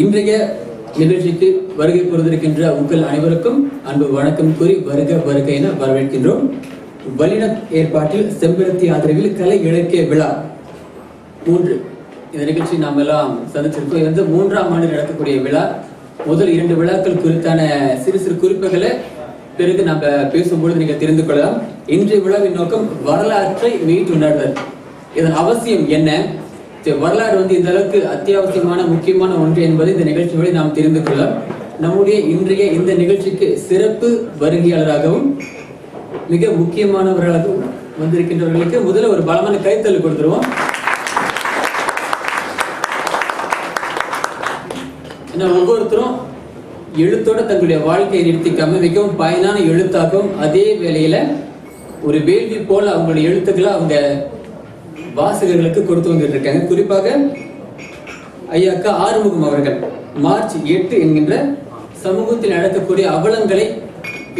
இன்றைய நிகழ்ச்சிக்கு வருகை புரிந்திருக்கின்ற உங்கள் அனைவருக்கும் அன்பு வணக்கம் கூறி வருக வருக என வரவேற்கின்றோம். வல்லின ஏற்பாட்டில் செம்பருத்தி ஆதரவில் கலை இலக்கிய விழா. மூன்று. இந்த நிகழ்ச்சி நாம் எல்லாம் சந்திச்சிருக்கோம் இது வந்து மூன்றாம் ஆண்டு நடக்கக்கூடிய விழா. முதல் இரண்டு விழாக்கள் குறித்தான சிறு சிறு குறிப்புகளை பிறகு நம்ம பேசும்பொழுது நீங்க தெரிந்து கொள்ளலாம். இன்றைய விழாவின் நோக்கம் வரலாற்றை மீட்டுணர்தல். இதன் அவசியம் என்ன? வரலாறு வந்து இந்த அளவுக்கு அத்தியாவசியமான முக்கியமான ஒன்று என்பதை இந்த நிகழ்ச்சி வழி நாம் தெரிந்து கொள்ளலாம் நம்முடைய இன்றைய இந்த நிகழ்ச்சிக்கு சிறப்பு வருகையாளராகவும் மிக முக்கியமானவர்களாகவும் வந்திருக்கின்றவர்களுக்கு முதல்ல ஒரு பலமான கைத்தல் கொடுத்துருவோம். ஒவ்வொருத்தரும் எழுத்தோட தங்களுடைய வாழ்க்கையை நிறுத்திக்காம மிகவும் பயனான எழுத்தாகவும் அதே வேளையில ஒரு வேள்வி போல அவங்களுடைய எழுத்துக்களை அவங்க வாசகர்களுக்கு கொடுத்து வந்துட்டு இருக்காங்க குறிப்பாக ஐயாக்கா ஆறுமுகம் அவர்கள். மார்ச் எட்டு என்கின்ற சமூகத்தில் நடக்கக்கூடிய அவலங்களை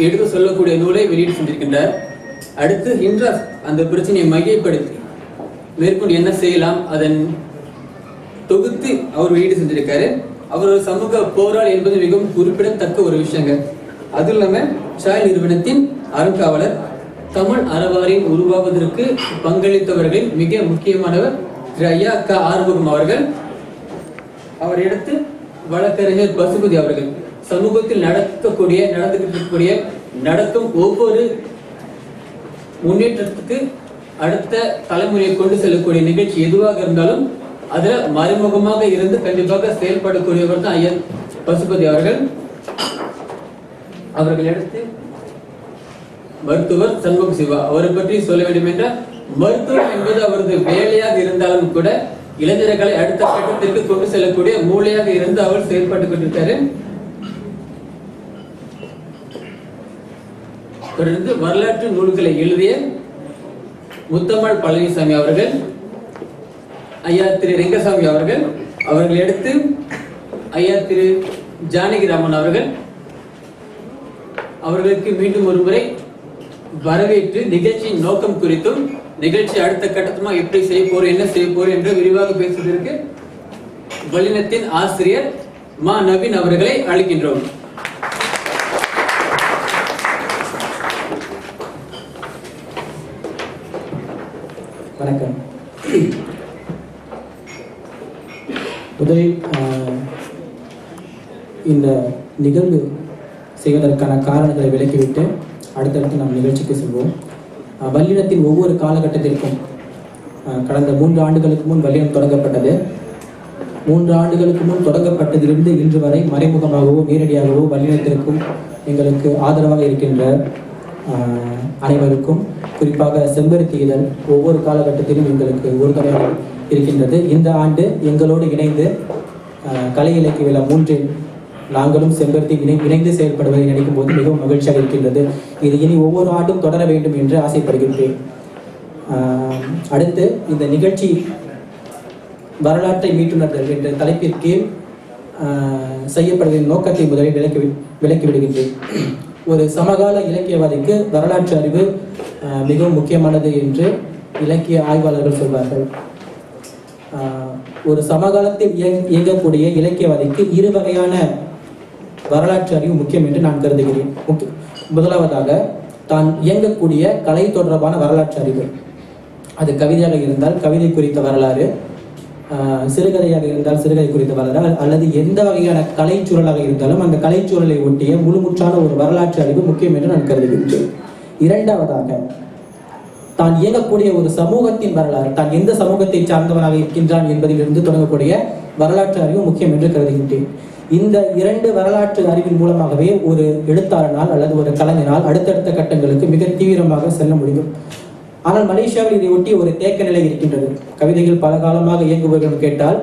எடுத்து சொல்லக்கூடிய நூலை வெளியிட்டு சென்றிருக்கின்றார். அடுத்து இன்ட்ராஸ் அந்த பிரச்சனையை மையப்படுத்தி மேற்கொண்டு என்ன செய்யலாம் அதன் தொகுத்து அவர் வெளியீடு செஞ்சிருக்காரு அவர் ஒரு சமூக போராள் என்பது மிகவும் குறிப்பிடத்தக்க ஒரு விஷயங்க. அதுவும் இல்லாம ஷாய் நிறுவனத்தின் அறங்காவலர் தமிழ் அறவாரியம் உருவாவதற்கு பங்களித்தவர்களில் மிக முக்கியமானவர் திரு ஐயா க. ஆறுமுகம் அவர்கள். அவர் எடுத்து வழக்கறிஞர் பசுபதி அவர்கள். சமூகத்தில் நடக்கக்கூடிய நடந்துகிட்டு இருக்கக்கூடிய நடக்கும் ஒவ்வொரு முன்னேற்றத்துக்கு அடுத்த தலைமுறையை கொண்டு செல்லக்கூடிய நிகழ்ச்சி எதுவாக இருந்தாலும் அதுல மறைமுகமாக இருந்து கண்டிப்பாக செயல்படக்கூடியவர் தான் ஐயன் பசுபதி அவர்கள். அவர்கள் எடுத்து மருத்துவர் சண்முக சிவா. அவரை பற்றி சொல்ல வேண்டும் என்றால் மருத்துவம் என்பது அவரது வேலையாக இருந்தாலும் கூட இளைஞர்களை அடுத்த கட்டத்திற்கு கொண்டு செல்லக்கூடிய மூளையாக இருந்து அவர் செயல்பட்டுக் கொண்டிருக்காரு. தொடர்ந்து வரலாற்று நூல்களை எழுதிய முத்தமிழ் பழனிசாமி அவர்கள் ஐயா திரு ரெங்கசாமி அவர்கள் அவர்கள் எடுத்து ஐயா திரு ஜானகிராமன் அவர்கள். அவர்களுக்கு மீண்டும் ஒரு முறை வரவேற்று நிகழ்ச்சியின் நோக்கம் குறித்தும் நிகழ்ச்சி அடுத்த கட்டத்துமா எப்படி செய்ய போறோம் என்ன செய்ய போறோம் என்று விரிவாக பேசுவதற்கு வல்லினத்தின் ஆசிரியர் மா நவீன் அவர்களை அழைக்கின்றோம். வணக்கம். முதலில் ஆஹ், இந்த நிகழ்வு செய்வதற்கான காரணங்களை விளக்கிவிட்டு அடுத்தடுத்து நாம் நிகழ்ச்சிக்கு செல்வோம். வல்லினத்தின் ஒவ்வொரு காலகட்டத்திற்கும் கடந்த மூன்று ஆண்டுகளுக்கு முன் வல்லினம் தொடங்கப்பட்டது. மூன்று ஆண்டுகளுக்கு முன் தொடங்கப்பட்டதிலிருந்து இன்று வரை மறைமுகமாகவோ நேரடியாகவோ வல்லினத்திற்கும் எங்களுக்கு ஆதரவாக இருக்கின்ற அனைவருக்கும் குறிப்பாக செம்பருத்தி இதழ் ஒவ்வொரு காலகட்டத்திலும் எங்களுக்கு உறுதுணையாக இருக்கின்றது. இந்த ஆண்டு எங்களோடு இணைந்து கலை இலக்கிய விழா மூன்றில் நாங்களும் செம்பருத்தி இணை இணைந்து செயல்படுவதை நினைக்கும் போது மிகவும் மகிழ்ச்சியாக இருக்கின்றது. இது இனி ஒவ்வொரு ஆண்டும் தொடர வேண்டும் என்று ஆசைப்படுகின்றேன். அடுத்து இந்த நிகழ்ச்சி வரலாற்றை மீட்டுணர்தல் என்ற தலைப்பிற்கு செய்யப்படுவதின் நோக்கத்தை முதலில் விளக்கி விளக்கிவிடுகின்றேன் ஒரு சமகால இலக்கியவாதிக்கு வரலாற்று அறிவு மிகவும் முக்கியமானது என்று இலக்கிய ஆய்வாளர்கள் சொல்வார்கள். ஒரு சமகாலத்தில் இயங்- இயங்கக்கூடிய இலக்கியவாதிக்கு இரு வகையான வரலாற்று அறிவு முக்கியம் என்று நான் கருதுகிறேன். முக்கிய- முதலாவதாக தான் இயங்கக்கூடிய கலை தொடர்பான வரலாற்று அறிவு. அது கவிதையாக இருந்தால் கவிதை குறித்த வரலாறு சிறுகதையாக இருந்தால் சிறுகதை குறித்த வரலாறு அல்லது எந்த வகையான கலைச்சூழலாக இருந்தாலும் அந்த கலைச்சூழலை ஒட்டிய முழுமுற்றான ஒரு வரலாற்று அறிவு முக்கியம் என்று நான் கருதுகின்றேன். இரண்டாவதாக தான் இயங்கக்கூடிய ஒரு சமூகத்தின் வரலாறு தான் எந்த சமூகத்தை சார்ந்தவனாக இருக்கின்றான் என்பதிலிருந்து தொடங்கக்கூடிய வரலாற்று அறிவு முக்கியம் என்று கருதுகின்றேன். இந்த இரண்டு வரலாற்று அறிவின் மூலமாகவே ஒரு எழுத்தாளனால் அல்லது ஒரு கலைஞனால் அடுத்தடுத்த கட்டங்களுக்கு மிக தீவிரமாக செல்ல முடியும். ஆனால் மலேசியாவில் இதை ஒட்டி ஒரு தேக்க நிலை இருக்கின்றது. கவிதைகள் பல காலமாக இயங்குபவர்கள் கேட்டால்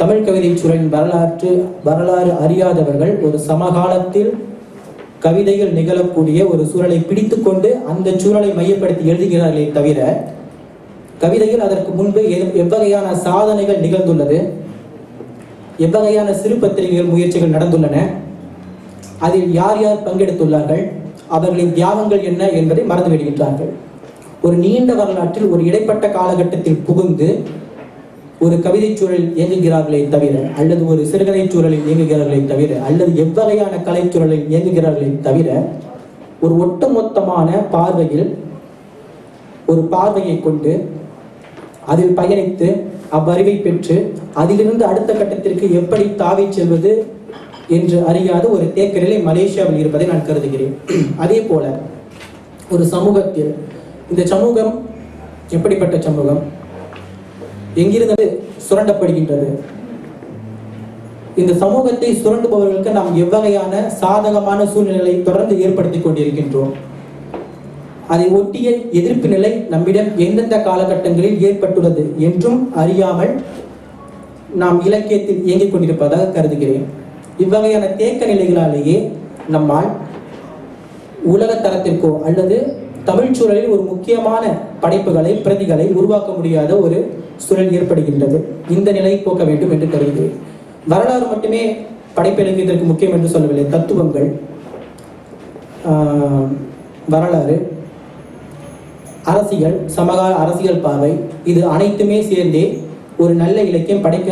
தமிழ் கவிதை சூழலின் வரலாற்று வரலாறு அறியாதவர்கள் ஒரு சமகாலத்தில் கவிதைகள் நிகழக்கூடிய ஒரு சூழலை பிடித்துக்கொண்டு அந்த சூழலை மையப்படுத்தி எழுதுகிறார்களே தவிர கவிதையில் அதற்கு முன்பு எவ்வகையான சாதனைகள் நிகழ்ந்துள்ளது? எவ்வகையான சிறு பத்திரிகைகள் முயற்சிகள் நடந்துள்ளன? அதில் யார் யார் பங்கெடுத்துள்ளார்கள்? அவர்களின் தியாகங்கள் என்ன என்பதை மறந்து விடுகின்றார்கள். ஒரு நீண்ட வரலாற்றில் ஒரு இடைப்பட்ட காலகட்டத்தில் புகுந்து ஒரு கவிதை சூழல் இயங்குகிறார்களே தவிர அல்லது ஒரு சிறுகதைச் சூழலில் இயங்குகிறார்களே தவிர அல்லது எவ்வகையான கலைச்சூழலில் இயங்குகிறார்களே தவிர ஒரு ஒட்டுமொத்தமான பார்வையில் ஒரு பார்வையை கொண்டு அதில் பயணித்து அவ்வறிவை பெற்று அதிலிருந்து அடுத்த கட்டத்திற்கு எப்படி தாவிச் செல்வது என்று அறியாத ஒரு தேக்கநிலை மலேசியாவில் இருப்பதை நான் கருதுகிறேன். அதே போல ஒரு சமூகத்தில் இந்த சமூகம் எப்படிப்பட்ட சமூகம்? எங்கிருந்து சுரண்டப்படுகின்றது? இந்த சமூகத்தை சுரண்டுபவர்களுக்கு நாம் எவ்வகையான சாதகமான சூழ்நிலையை தொடர்ந்து ஏற்படுத்தி கொண்டிருக்கின்றோம்? அதை ஒட்டிய எதிர்ப்பு நிலை நம்மிடம் எந்தெந்த காலகட்டங்களில் ஏற்பட்டுள்ளது என்றும் அறியாமல் நாம் இலக்கியத்தில் இயங்கிக் கொண்டிருப்பதாக கருதுகிறேன். இவ்வகையான தேக்க நிலைகளாலேயே நம்மால் உலக தரத்திற்கோ அல்லது தமிழ் சூழலில் ஒரு முக்கியமான படைப்புகளை பிரதிகளை உருவாக்க முடியாத ஒரு சூழல் ஏற்படுகின்றது. இந்த நிலையை போக்க வேண்டும் என்று கருதுகிறேன். வரலாறு மட்டுமே படைப்பிலக்கியத்திற்கு முக்கியம் என்று சொல்லவில்லை. தத்துவங்கள் வரலாறு அரசியல் சமகால அரசியல் பார்வை இது அனைத்துமே சேர்ந்தே ஒரு நல்ல இலக்கியம் படைக்க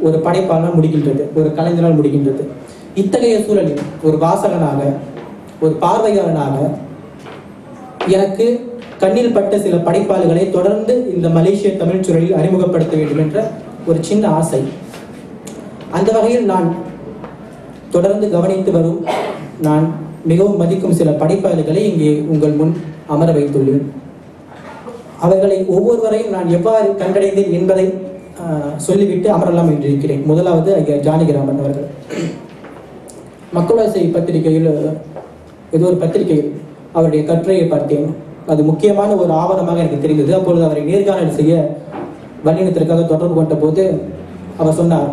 ஒரு படைப்பாளர் முடிகின்றது ஒரு கலைஞரால் முடிகின்றது இத்தகைய சூழலில் ஒரு வாசகனாக ஒரு பார்வையாளனாக எனக்கு கண்ணில் பட்ட சில படைப்பாளர்களை தொடர்ந்து இந்த மலேசிய தமிழ் சூழலில் அறிமுகப்படுத்த வேண்டும் என்ற ஒரு சின்ன ஆசை. அந்த வகையில் நான் தொடர்ந்து கவனித்து வரும் நான் மிகவும் மதிக்கும் சில படைப்பாளர்களை இங்கே உங்கள் முன் அமர வைத்துள்ளேன். அவர்களை ஒவ்வொருவரையும் நான் எவ்வாறு கண்டடைந்தேன் என்பதை சொல்லிவிட்டு அமரலாம் என்று இருக்கிறேன். முதலாவது ஐயா ஜானகிராமன் அவர்கள். மக்களாசை பத்திரிகையில் ஏதோ ஒரு பத்திரிகையில் அவருடைய கட்டுரையை பார்த்தேன். அது முக்கியமான ஒரு ஆவணமாக எனக்கு தெரிந்தது. அப்பொழுது அவரை நேர்காணல் செய்ய வல்லினத்திற்காக தொடர்பு கொண்ட போது அவர் சொன்னார்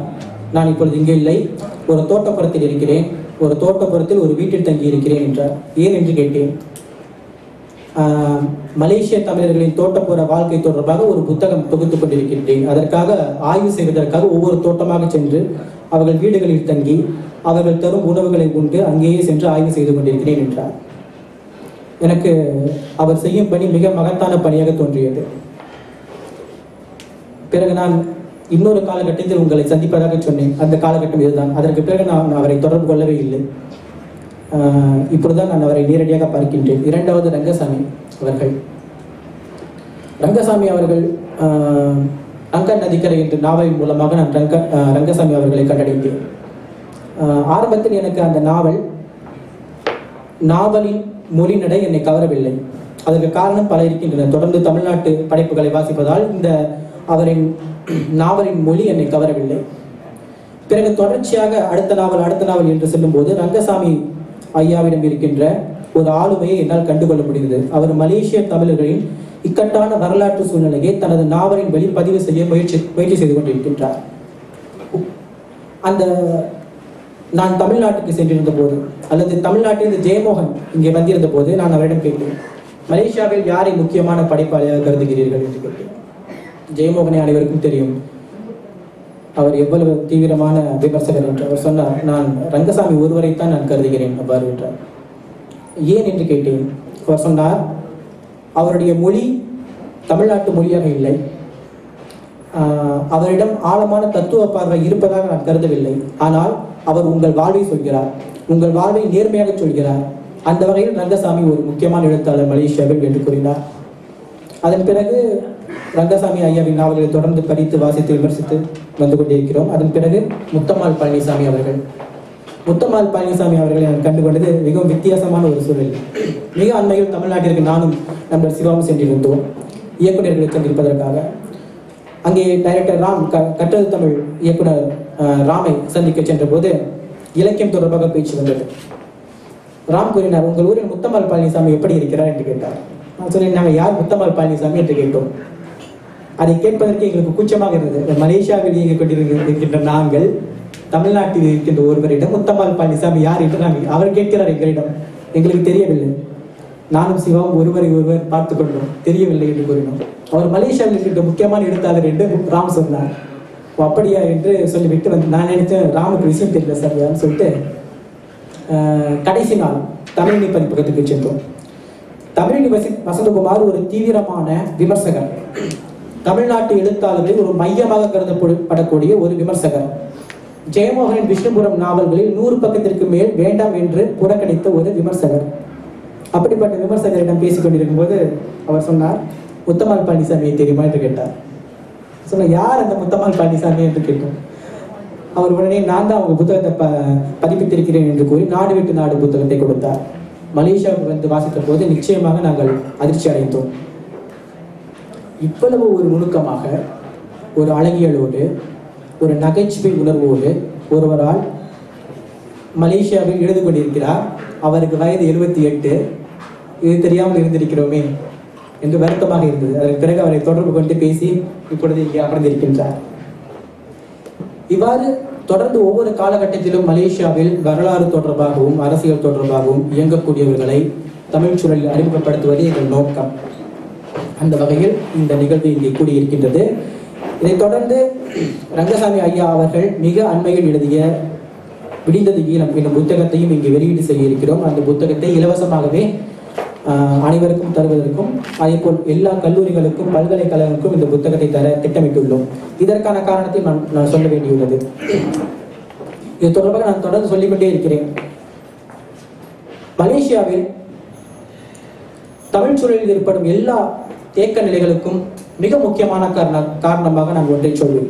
நான் இப்பொழுது இங்கே இல்லை. ஒரு தோட்டப்புறத்தில் இருக்கிறேன். ஒரு தோட்டப்புறத்தில் ஒரு வீட்டில் தங்கி இருக்கிறேன் என்றார். ஏன்? என்று கேட்டேன். மலேசிய தமிழர்களின் தோட்டப்புற வாழ்க்கை தொடர்பாக ஒரு புத்தகம் தொகுத்து கொண்டிருக்கின்றேன். அதற்காக ஆய்வு செய்வதற்காக ஒவ்வொரு தோட்டமாக சென்று அவர்கள் வீடுகளில் தங்கி அவர்கள் தரும் உணவுகளை உண்டு அங்கேயே சென்று ஆய்வு செய்து கொண்டிருக்கிறேன் என்றார். எனக்கு அவர் செய்யும் பணி மிக மகத்தான பணியாக தோன்றியது. பிறகு நான் இன்னொரு காலகட்டத்தில் உங்களை சந்திப்பதாக சொன்னேன். அந்த காலகட்டம் இதுதான். அதற்கு பிறகு நான் அவரை தொடர்பு கொள்ளவே இல்லை. இப்படிதான் நான் அவரை நேரடியாக பார்க்கின்றேன். இரண்டாவது ரங்கசாமி அவர்கள். ரங்கசாமி அவர்கள் ரங்கன் ரங்க நதிக்கரை என்ற நாவலின் மூலமாக நான் ரங்க ரங்கசாமி அவர்களை கண்டடைந்தேன் ஆரம்பத்தில் எனக்கு அந்த நாவல் நாவலின் மொழி நடை என்னை கவரவில்லை. அதற்கு காரணம் பல இருக்கின்றன. தொடர்ந்து தமிழ்நாட்டு படைப்புகளை வாசிப்பதால் இந்த அவரின் நாவலின் மொழி என்னை கவரவில்லை. பிறகு தொடர்ச்சியாக அடுத்த நாவல் அடுத்த நாவல் என்று செல்லும்போது ரங்கசாமி ஐயாவிடம் இருக்கின்ற ஒரு ஆளுமையை என்னால் கண்டுகொள்ள முடிந்தது. அவர் மலேசிய தமிழர்களின் இக்கட்டான வரலாற்று சூழ்நிலையை தனது நாவலின் வழி பதிவு செய்ய முயற்சி முயற்சி செய்து கொண்டிருக்கின்றார். அந்த நான் தமிழ்நாட்டுக்கு சென்றிருந்த போது அல்லது தமிழ்நாட்டிலிருந்து ஜெயமோகன் இங்கே வந்திருந்த போது நான் அவரிடம் கேட்டேன். மலேசியாவில் யாரை முக்கியமான படைப்பாளியாக கருதுகிறீர்கள் என்று கேட்டேன். ஜெயமோகனை அனைவருக்கும் தெரியும். அவர் எவ்வளவு தீவிரமான விமர்சகர் என்று அவர் சொன்னார். நான் ரங்கசாமி ஒருவரைத்தான் நான் கருதுகிறேன் அவ்வாறு என்றார். ஏன் என்று கேட்டேன். அவர் சொன்னார் அவருடைய மொழி தமிழ்நாட்டு மொழியாக இல்லை. அவரிடம் ஆழமான தத்துவ பார்வை இருப்பதாக நான் கருதவில்லை. ஆனால் அவர் உங்கள் வாழ்வை சொல்கிறார். உங்கள் வாழ்வை நேர்மையாக சொல்கிறார். அந்த வகையில் ரங்கசாமி ஒரு முக்கியமான எழுத்தாளர் மலேசியாவில் என்று கூறினார். அதன் பிறகு ரங்கசாமி ஐயாவின் நாவல்களை தொடர்ந்து படித்து வாசித்து விமர்சித்து வந்து கொண்டிருக்கிறோம். அதன் பிறகு முத்தம்மாள் பழனிசாமி அவர்கள். முத்தம்மாள் பழனிசாமி அவர்களை நான் கண்டுகொண்டது மிகவும் வித்தியாசமான ஒரு சூழல். மிக அண்மையில் தமிழ்நாட்டிற்கு நானும் நண்பர் சிவாவும் சென்றிருந்தோம். இயக்குநர்களை சந்திப்பதற்காக அங்கே டைரக்டர் ராம் க கற்றது தமிழ் இயக்குனர் அஹ், ராமை சந்திக்க சென்ற போது இலக்கியம் தொடர்பாக பேச்சு வந்தது. ராம் கூறினார் உங்கள் ஊரில் முத்தம்மாள் பழனிசாமி எப்படி இருக்கிறார்? என்று கேட்டார். நான் சொன்னேன் நாங்கள் யார் முத்தம்மாள் பழனிசாமி? என்று கேட்டோம். அதை கேட்பதற்கு எங்களுக்கு கூச்சமாக இருந்தது. மலேசியாவில் இயங்கிக் கொண்டிருக்கின்ற நாங்கள் தமிழ்நாட்டில் இருக்கின்ற ஒருவரிடம் முத்தம்மாள் பழனிசாமி யார் என்று நாங்கள் அவர் கேட்கிறார் எங்களிடம். எங்களுக்கு தெரியவில்லை. நானும் சிவாவும் ஒருவரை ஒருவர் பார்த்து கொண்டோம். தெரியவில்லை என்று கூறினோம். அவர் மலேசியாவில் இருக்கின்ற முக்கியமான எழுத்தாளர் என்று ராம் சொன்னார். "ஓ, அப்படியா? என்று சொல்லிவிட்டு வந்து நான் நினைச்சேன் ராமுக்கு விஷயம் தெரியல சார் யாருன்னு சொல்லிட்டு கடைசி நாள் தமிழினி பதிப்பகத்துக்கு சென்றோம். தமிழினி வசி வசந்தகுமார் ஒரு தீவிரமான விமர்சகர். தமிழ்நாட்டு எழுத்தாளர்களில் ஒரு மையமாக கருதப்படக்கூடிய ஒரு விமர்சகர். ஜெயமோகனின் விஷ்ணுபுரம் நாவல்களில் நூறு பக்கத்திற்கு மேல் வேண்டாம் என்று புறக்கணித்த ஒரு விமர்சகர். அப்படிப்பட்ட விமர்சகரிடம் பேசிக் கொண்டிருக்கும் போது அவர் சொன்னார் முத்தமால் பழனிசாமியை தெரியுமா? என்று கேட்டார். சொன்ன யார் அந்த முத்தமால் பழனிசாமி? என்று கேட்டோம். அவர் உடனே நான் தான் அவங்க புத்தகத்தை ப பதிப்பித்திருக்கிறேன் என்று கூறி நாடு விட்டு நாடு புத்தகத்தை கொடுத்தார். மலேசியாவுக்கு வந்து வாசித்த போது நிச்சயமாக நாங்கள் அதிர்ச்சி அடைந்தோம். இவ்வளவு ஒரு நுணுக்கமாக ஒரு அழகியலோடு ஒரு நகைச்சுவை உணர்வோடு ஒருவரால் மலேசியாவில் எழுது கொண்டிருக்கிறார். அவருக்கு வயது எழுபத்தி எட்டு. இது தெரியாமல் இருந்திருக்கிறோமே என்று வருத்தமாக இருந்தது. அதற்கு பிறகு அவரை தொடர்பு கொண்டு பேசி இப்பொழுது இங்கே அமர்ந்திருக்கின்றார். இவ்வாறு தொடர்ந்து ஒவ்வொரு காலகட்டத்திலும் மலேசியாவில் வரலாறு தொடர்பாகவும் அரசியல் தொடர்பாகவும் இயங்கக்கூடியவர்களை தமிழ் சூழலில் அறிமுகப்படுத்துவதே எங்கள் நோக்கம். அந்த வகையில் இந்த நிகழ்வு இங்கே கூடியிருக்கின்றது. இதைத் தொடர்ந்து ரங்கசாமி ஐயா அவர்கள் மிக அண்மையில் எழுதிய விடிந்தது ஈழம் என்னும் புத்தகத்தையும் இங்கே வெளியீடு செய்ய இருக்கிறோம் அந்த புத்தகத்தை இலவசமாகவே அனைவருக்கும் தருவதற்கும் அதேபோல் எல்லா கல்லூரிகளுக்கும் பல்கலைக்கழகங்களுக்கும் இந்த புத்தகத்தை தர திட்டமிட்டுள்ளோம். இதற்கான காரணத்தை நான் நான் சொல்ல வேண்டியுள்ளது. இது தொடர்பாக நான் தொடர்ந்து சொல்லிக்கொண்டே இருக்கிறேன். மலேசியாவில் தமிழ் சூழலில் ஏற்படும் எல்லா தேக்க நிலைகளுக்கும் மிக முக்கியமான காரண காரணமாக நான் ஒன்றை சொல்வேன்.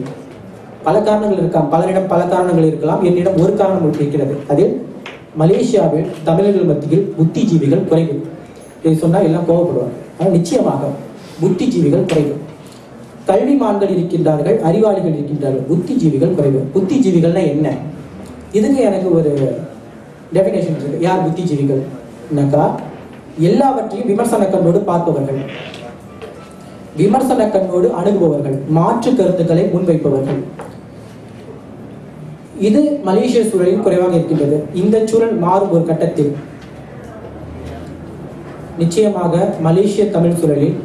பல காரணங்கள் இருக்கலாம். பலரிடம் பல காரணங்கள் இருக்கலாம். என்னிடம் ஒரு காரணம் ஒன்று இருக்கிறது. அதில் மலேசியாவில் தமிழர்கள் மத்தியில் புத்திஜீவிகள் குறைவு. இதை சொன்னால் எல்லாம் கோவப்படுவாங்க. ஆனால் நிச்சயமாக புத்திஜீவிகள் குறைவு. கல்விமான்கள் இருக்கின்றார்கள் அறிவாளிகள் இருக்கின்றார்கள். புத்திஜீவிகள் குறைவு. புத்திஜீவிகள்னா என்ன? இதுக்கு எனக்கு ஒரு டெபினேஷன் இருக்கு. யார் புத்திஜீவிகள் என்னக்கா எல்லாவற்றையும் விமர்சன கண்ணோடு பார்ப்பவர்கள். விமர்சன கண்ணோடு அணுகுபவர்கள் மாற்று கருத்துக்களை முன்வைப்பவர்கள். இது மலேசிய சூழலில் குறைவாக இருக்கின்றது. இந்த சூழல் மாறும் ஒரு கட்டத்தில். நிச்சயமாக மலேசிய தமிழ் சூழலில்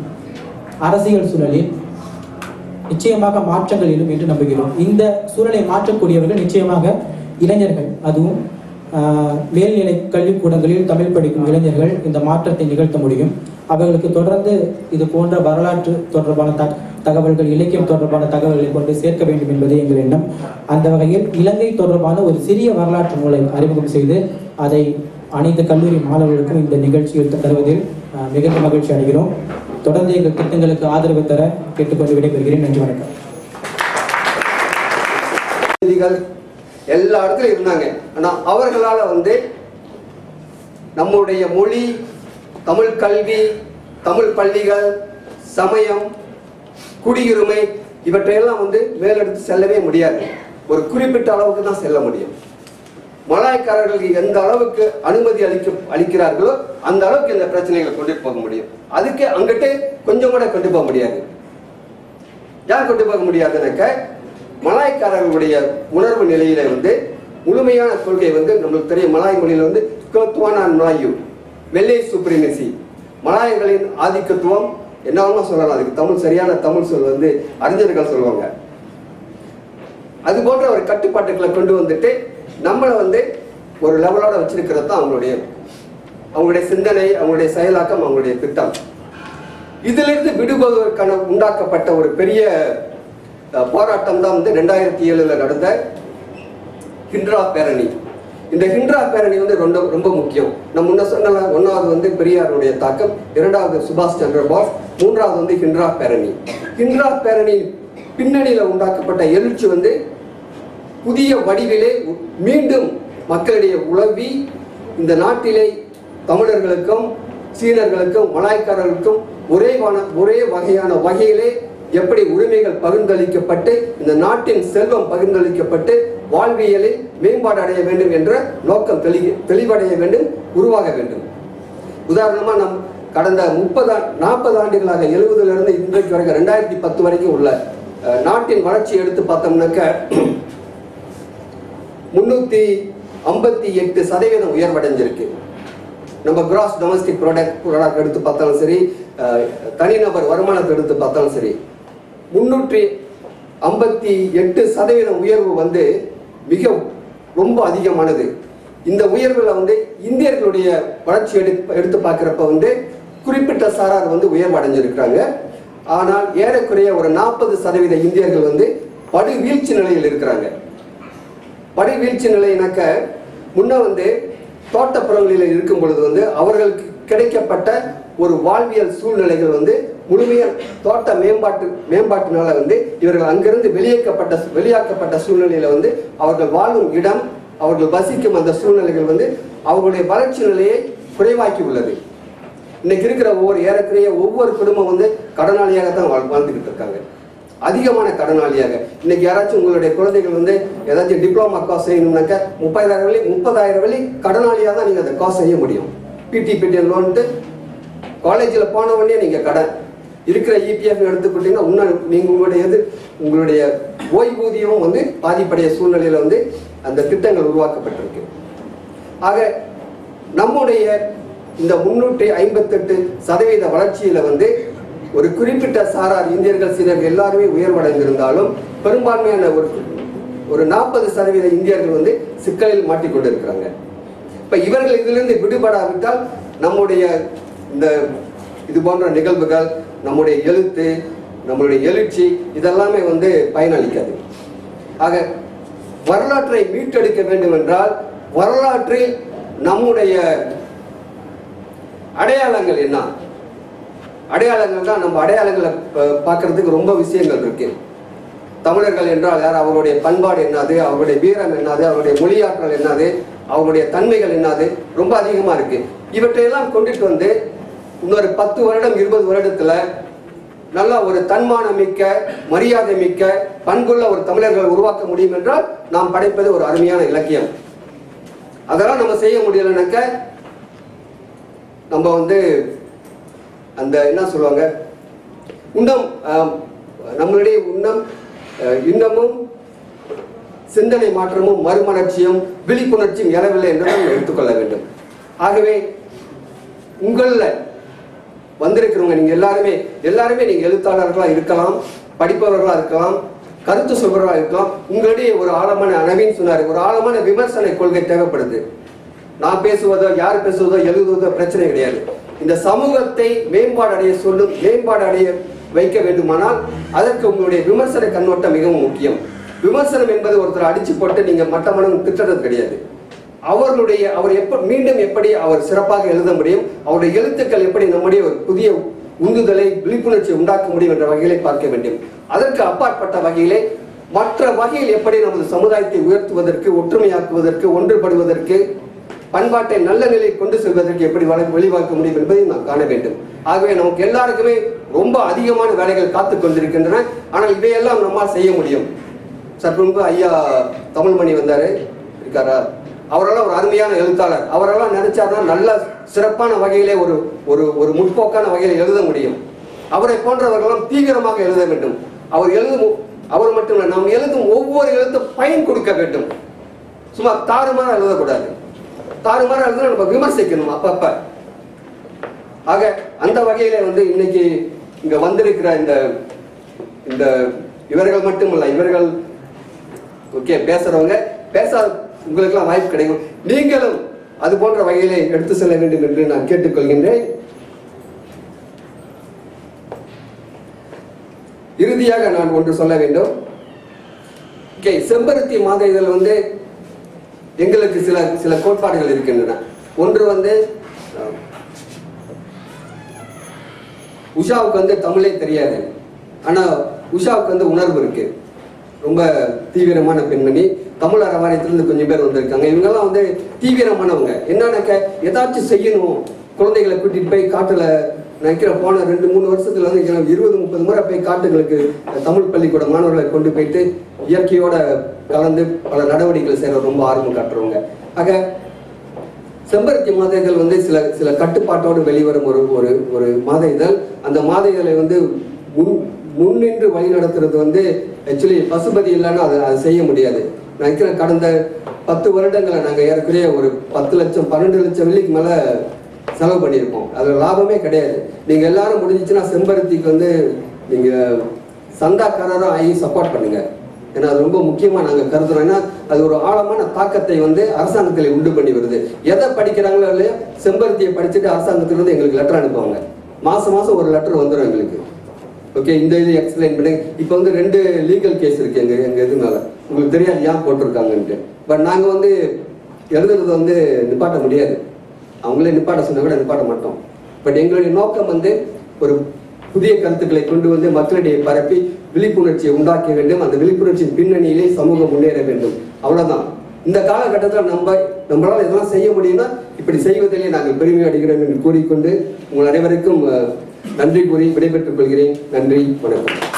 அரசியல் சூழலில் நிச்சயமாக மாற்றங்கள் எழும் என்று நம்புகிறோம். இந்த சூழலை மாற்றக்கூடியவர்கள் நிச்சயமாக இளைஞர்கள். அதுவும் மேல்நிலை கல்விக்கூடங்களில் தமிழ் படிக்கும் இளைஞர்கள் இந்த மாற்றத்தை நிகழ்த்த முடியும். அவர்களுக்கு தொடர்ந்து இது போன்ற வரலாற்று தொடர்பான த தகவல்கள் இலக்கியம் தொடர்பான தகவல்களை கொண்டு சேர்க்க வேண்டும் என்பதே எங்கள் எண்ணம். அந்த வகையில் இலங்கை தொடர்பான ஒரு சிறிய வரலாற்று நூலை அறிமுகம் செய்து அதை அனைத்து கல்லூரி மாணவர்களுக்கும் இந்த நிகழ்ச்சியில் தருவதில் மிகுந்த மகிழ்ச்சி அடைகிறோம். தொடர்ந்து எங்கள் திட்டங்களுக்கு ஆதரவு தர கேட்டுக்கொண்டு விடைபெறுகிறேன். நன்றி வணக்கம். எல்லா இடத்துலையும் இருந்தாங்க. ஆனால் அவர்களால் வந்து நம்முடைய மொழி தமிழ் கல்வி தமிழ் பள்ளிகள் சமயம் குடியுரிமை இவற்றையெல்லாம் வந்து மேலெடுத்து செல்லவே முடியாது. ஒரு குறிப்பிட்ட அளவுக்கு தான் செல்ல முடியும். மலாய்க்காரர்களுக்கு எந்த அளவுக்கு அனுமதி அளிக்க அளிக்கிறார்களோ அந்த அளவுக்கு இந்த பிரச்சனைகளை கொண்டு போக முடியும். அதுக்கு அங்கிட்டு கொஞ்சம் கூட கொண்டு போக முடியாது. ஏன் கொண்டு போக முடியாதுனாக்க மலாய்க்காரர்களுடைய உணர்வு நிலையில வந்து முழுமையான கொள்கை வந்து நம்மளுக்கு தெரியும். மலாய் மொழியில வந்து கோத்துவானான் மலாயு வெள்ளை சுப்ரீமசி. மலாயர்களின் ஆதிக்கத்துவம் என்னவெல்லாம் சொல்லலாம். அதுக்கு தமிழ் சரியான தமிழ் சொல் வந்து அறிஞர்கள் சொல்லுவாங்க. அது போன்ற ஒரு கட்டுப்பாட்டுகளை கொண்டு வந்துட்டு நம்மளை வந்து ஒரு லெவலோட வச்சிருக்கிறது தான் அவங்களுடைய அவங்களுடைய சிந்தனை அவங்களுடைய செயலாக்கம் அவங்களுடைய திட்டம். இதிலிருந்து விடுபடுவதற்கான உண்டாக்கப்பட்ட ஒரு பெரிய போராட்டம் தான் வந்து ரெண்டாயிரத்தி ஏழுல நடந்த ஹிண்ட்ரா பேரணி. இந்த ஹிண்ட்ரா பேரணி வந்து ரொம்ப ரொம்ப முக்கியம். நம்ம முன்ன சொன்ன ஒன்றாவது வந்து பெரியாருடைய தாக்கம் இரண்டாவது சுபாஷ் சந்திர போஸ் மூன்றாவது வந்து ஹிண்ட்ரா பேரணி. ஹிண்ட்ரா பேரணி பின்னணியில உண்டாக்கப்பட்ட எழுச்சி வந்து புதிய வடிவிலே மீண்டும் மக்களிடையே உழவி இந்த நாட்டிலே தமிழர்களுக்கும் சீனர்களுக்கும் மலாய்க்காரர்களுக்கும் ஒரே ஒரே வகையான வகையிலே எப்படி உரிமைகள் பகிர்ந்தளிக்கப்பட்டு இந்த நாட்டின் செல்வம் பகிர்ந்தளிக்கப்பட்டு வாழ்வியலில் மேம்பாடு அடைய வேண்டும் என்ற நோக்கம் தெளி தெளிவடைய வேண்டும் உருவாக வேண்டும். உதாரணமா நம் கடந்த முப்பது நாற்பது ஆண்டுகளாக எழுபதுலேருந்து இன்றைக்கு வரைக்கும் ரெண்டாயிரத்தி பத்து வரைக்கும் உள்ள அஹ், நாட்டின் வளர்ச்சி எடுத்து பார்த்தோம்னாக்க முன்னூத்தி ஐம்பத்தி எட்டு சதவீதம் உயர்வடைஞ்சிருக்கு. நம்ம கிராஸ் டொமஸ்டிக் ப்ராடக்ட் ப்ராடக்ட் எடுத்து பார்த்தாலும் சரி அஹ், தனிநபர் வருமானத்தை எடுத்து பார்த்தாலும் சரி முன்னூற்றி ஐம்பத்தி எட்டு சதவீதம் உயர்வு வந்து மிக ரொம்ப அதிகமானது. இந்த உயர்வில் வந்து இந்தியர்களுடைய வளர்ச்சி எடுத்து எடுத்து பார்க்குறப்ப வந்து குறிப்பிட்ட சாரார் வந்து உயர்வு அடைஞ்சிருக்கிறாங்க ஆனால் ஏறக்குறைய ஒரு நாற்பது சதவீத இந்தியர்கள் வந்து படு வீழ்ச்சி நிலையில் இருக்கிறாங்க. படு வீழ்ச்சி நிலையினாக்க முன்ன வந்து தோட்டப்புறங்களில் இருக்கும் பொழுது வந்து அவர்களுக்கு கிடைக்கப்பட்ட ஒரு வாழ்வியல் சூழ்நிலைகள் வந்து முழுமையாக தோட்ட மேம்பாட்டு மேம்பாட்டினால வந்து இவர்கள் அங்கிருந்து வெளியேற்கப்பட்ட வெளியாக்கப்பட்ட சூழ்நிலையில வந்து அவர்கள் வாழும் இடம் அவர்கள் வசிக்கும் அந்த சூழ்நிலைகள் வந்து அவர்களுடைய வளர்ச்சி நிலையை குறைவாக்கி உள்ளது. இன்னைக்கு இருக்கிற ஒவ்வொரு ஏறக்குறைய ஒவ்வொரு குடும்பம் வந்து கடனாளியாக தான் வாழ் வாழ்ந்துகிட்டு இருக்காங்க. அதிகமான கடனாளியாக. இன்னைக்கு யாராச்சும் உங்களுடைய குழந்தைகள் வந்து ஏதாச்சும் டிப்ளமா காஸ் செய்யணும்னாக்க முப்பதாயிரம் வழி முப்பதாயிரம் வழி கடனாளியாக தான் நீங்கள் அந்த காசு செய்ய முடியும். பிடி பிடிஎல் லோன்ட்டு காலேஜில் போன உடனே நீங்கள் கடன் இருக்கிற இபிஎஃப் எடுத்துக்கிட்டீங்கன்னா இன்னும் நீங்கள் உங்களுடைய இது உங்களுடைய ஓய்வூதியமும் வந்து பாதிப்படைய சூழ்நிலையில் வந்து அந்த திட்டங்கள் உருவாக்கப்பட்டிருக்கு. ஆக நம்முடைய இந்த முன்னூற்றி ஐம்பத்தெட்டு சதவீத வளர்ச்சியில வந்து ஒரு குறிப்பிட்ட சாரார் இந்தியர்கள் சிலர் எல்லாருமே உயர்வடைந்திருந்தாலும் பெரும்பான்மையான ஒரு ஒரு நாற்பது சதவீத இந்தியர்கள் வந்து சிக்கலில் மாட்டிக்கொண்டிருக்கிறாங்க. இப்ப இவர்கள் இதிலிருந்து விடுபடாவிட்டால் நம்முடைய இந்த இது போன்ற நிகழ்வுகள் நம்முடைய எழுத்து நம்மளுடைய எழுச்சி இதெல்லாமே வந்து பயனளிக்காது. ஆக வரலாற்றை மீட்டெடுக்க வேண்டும் என்றால் வரலாற்றில் நம்முடைய அடையாளங்கள் என்ன? அடையாளங்கள் தான் நம்ம அடையாளங்களை ப- பார்க்கறதுக்கு ரொம்ப விஷயங்கள் இருக்கு. தமிழர்கள் என்றால் யார்? அவர்களுடைய பண்பாடு என்னது? அவர்களுடைய வீரம் என்னது? அவருடைய மொழியாற்றல் என்னது? அவங்களுடைய தன்மைகள் என்னது? ரொம்ப அதிகமாக இருக்கு. இவற்றையெல்லாம் கொண்டுட்டு வந்து இன்னொரு பத்து வருடம் இருபது வருடத்துல நல்ல ஒரு தன்மானம் மிக்க மரியாதை மிக்க பண்புள்ள ஒரு தமிழர்களை உருவாக்க முடியும் என்றால் நாம் படைப்பது ஒரு அருமையான இலக்கியம். அதெல்லாம் நம்ம செய்ய முடியலனாக்க நம்ம வந்து அந்த என்ன சொல்லுவாங்க இன்னும் நம்மளுடைய இன்னும் இன்னமும் சிந்தனை மாற்றமும் மறுமலர்ச்சியும் விழிப்புணர்ச்சியும் எழவில்லை என்று நாம் எடுத்துக்கொள்ள வேண்டும். ஆகவே உங்களில் வந்திருக்கிறவங்க நீங்க எல்லாருமே எல்லாருமே நீங்க எழுத்தாளர்களா இருக்கலாம் படிப்பவர்களா இருக்கலாம் கருத்து சொல்பவர்களா இருக்கலாம். உங்களிடையே ஒரு ஆழமான அனவின்னு சொன்னாரு. ஒரு ஆழமான விமர்சன கொள்கை தேவைப்படுது. நான் பேசுவதோ யார் பேசுவதோ எழுதுவதோ பிரச்சனை கிடையாது. இந்த சமூகத்தை மேம்பாடு அடைய சொல்லும் மேம்பாடு அடைய வைக்க வேண்டுமானால் அதற்கு உங்களுடைய விமர்சன கண்ணோட்டம் மிகவும் முக்கியம். விமர்சனம் என்பது ஒருத்தர் அடிச்சு போட்டு நீங்க மட்டமனம் திட்டுறது கிடையாது. அவர்களுடைய அவர் எப்ப மீண்டும் எப்படி அவர் சிறப்பாக எழுத முடியும் அவருடைய எழுத்துக்கள் எப்படி நம்முடைய ஒரு புதிய உந்துதலை விழிப்புணர்ச்சி உண்டாக்க முடியும் என்ற வகையிலே பார்க்க வேண்டும். அதற்கு அப்பாற்பட்ட வகையிலே மற்ற வகையில் எப்படி நமது சமுதாயத்தை உயர்த்துவதற்கு ஒற்றுமையாக்குவதற்கு ஒன்றுபடுவதற்கு பண்பாட்டை நல்ல நிலை கொண்டு செல்வதற்கு எப்படி வழிவாக்க முடியும் என்பதை நாம் காண வேண்டும். ஆகவே நமக்கு எல்லாருக்குமே ரொம்ப அதிகமான வேலைகள் காத்து கொண்டிருக்கின்றன. ஆனால் இதையெல்லாம் நம்மால் செய்ய முடியும். சற்று முன்பு ஐயா தமிழ்மணி வந்தாரு. இருக்காரா? அவரெல்லாம் ஒரு அருமையான எழுத்தாளர். அவரெல்லாம் நினைச்சாருன்னா நல்ல சிறப்பான வகையிலே ஒரு ஒரு ஒரு முற்போக்கான வகையில் எழுத முடியும். அவரை போன்றவர்களெல்லாம் தீவிரமாக எழுத வேண்டும். அவர் எழுதும் அவர் மட்டுமல்ல நாம் எழுதும் ஒவ்வொரு எழுத்தும் பயன் கொடுக்க வேண்டும். சும்மா தாறுமாறா எழுதக்கூடாது. தாறுமாறா எழுதுனா நம்ம விமர்சிக்கணும் அப்பப்ப. ஆக அந்த வகையில வந்து இன்னைக்கு இங்க வந்திருக்கிற இந்த இந்த இவர்கள் மட்டுமல்ல இவர்கள் ஓகே பேசுறவங்க பேச உங்களுக்கெல்லாம் வாய்ப்பு கிடைக்கும். நீங்களும் அது போன்ற வகையிலே எடுத்து செல்ல வேண்டும் என்று நான் கேட்டுக்கொள்கின்றேன். இறுதியாக நான் ஒன்று சொல்ல வேண்டும். ஓகே செம்பருத்தி மாத இதழ் வந்து எங்களுக்கு சில சில கோட்பாடுகள் இருக்கின்றன. ஒன்று வந்து உஷாவுக்கு வந்து தமிழே தெரியாது. ஆனால் உஷாவுக்கு வந்து உணர்வு இருக்குது ரொம்ப தீவிரமான பெண்மணி. தமிழ் அரவாரியத்திலிருந்து கொஞ்சம் பேர் வந்திருக்காங்க. இவங்கெல்லாம் வந்து தீவிரமானவங்க. என்னன்னாக்க ஏதாச்சும் செய்யணும். குழந்தைகளை கூட்டிட்டு போய் காட்டுல நினைக்கிற போன ரெண்டு மூணு வருஷத்துல வந்து இருபது முப்பது முறை போய் காட்டுகளுக்கு தமிழ் பள்ளிக்கூட மாணவர்களை கொண்டு போயிட்டு இயற்கையோட கலந்து பல நடவடிக்கைகள் செய்யற ரொம்ப ஆர்வம் காட்டுறவங்க. ஆக செம்பருத்தி மாத இதழ் வந்து சில சில கட்டுப்பாட்டோடு வெளிவரும் ஒரு ஒரு ஒரு மாத இதழ் அந்த மாத இதழை வந்து முன்னின்று வழி நடத்துறது வந்து ஆக்சுவலி பசுபதி இல்லைன்னா அதை அதை செய்ய முடியாது. நினைக்கிறேன் கடந்த பத்து வருடங்களை நாங்கள் ஏறக்குறைய ஒரு பத்து லட்சம் பன்னெண்டு லட்சம் வெள்ளிக்கு மேலே செலவு பண்ணியிருக்கோம். அதில் லாபமே கிடையாது. நீங்கள் எல்லாரும் முடிஞ்சிச்சுன்னா செம்பருத்திக்கு வந்து நீங்கள் சந்தாக்காரரும் ஆகி சப்போர்ட் பண்ணுங்கள் ஏன்னா அது ரொம்ப முக்கியமாக நாங்கள் கருதுறோம். ஏன்னா அது ஒரு ஆழமான தாக்கத்தை வந்து அரசாங்கத்தில் உண்டு பண்ணி வருது. எதை படிக்கிறாங்களோ இல்லையோ செம்பருத்தியை படிச்சுட்டு அரசாங்கத்திலிருந்து எங்களுக்கு லெட்டர் அனுப்புவாங்க. மாதம் மாதம் ஒரு லெட்டர் வந்துடும் எங்களுக்கு. ஓகே இந்த இது எக்ஸ்பிளைன் பண்ணி. இப்போ வந்து ரெண்டு லீகல் கேஸ் இருக்கு எங்க எங்க இது உங்களுக்கு தெரியாது ஏன் போட்டிருக்காங்கன்ட்டு. பட் நாங்க வந்து எழுதுறது வந்து நிப்பாட்ட முடியாது. அவங்களே நிப்பாட்ட சொன்னா கூட நிப்பாட்ட மாட்டோம். பட் எங்களுடைய நோக்கம் வந்து ஒரு புதிய கருத்துக்களை கொண்டு வந்து மக்களிடையே பரப்பி விழிப்புணர்ச்சியை உண்டாக்க வேண்டும். அந்த விழிப்புணர்ச்சியின் பின்னணியிலே சமூகம் முன்னேற வேண்டும். அவ்வளவுதான். இந்த காலகட்டத்தில் நம்ம நம்மளால இதெல்லாம் செய்ய முடியும்னா இப்படி செய்வதிலே நாங்கள் பெருமை அடைகிறோம் என்று கூறிக்கொண்டு உங்கள் அனைவருக்கும் நன்றி கூறி விடைபெற்றுக் கொள்கிறேன். நன்றி வணக்கம்.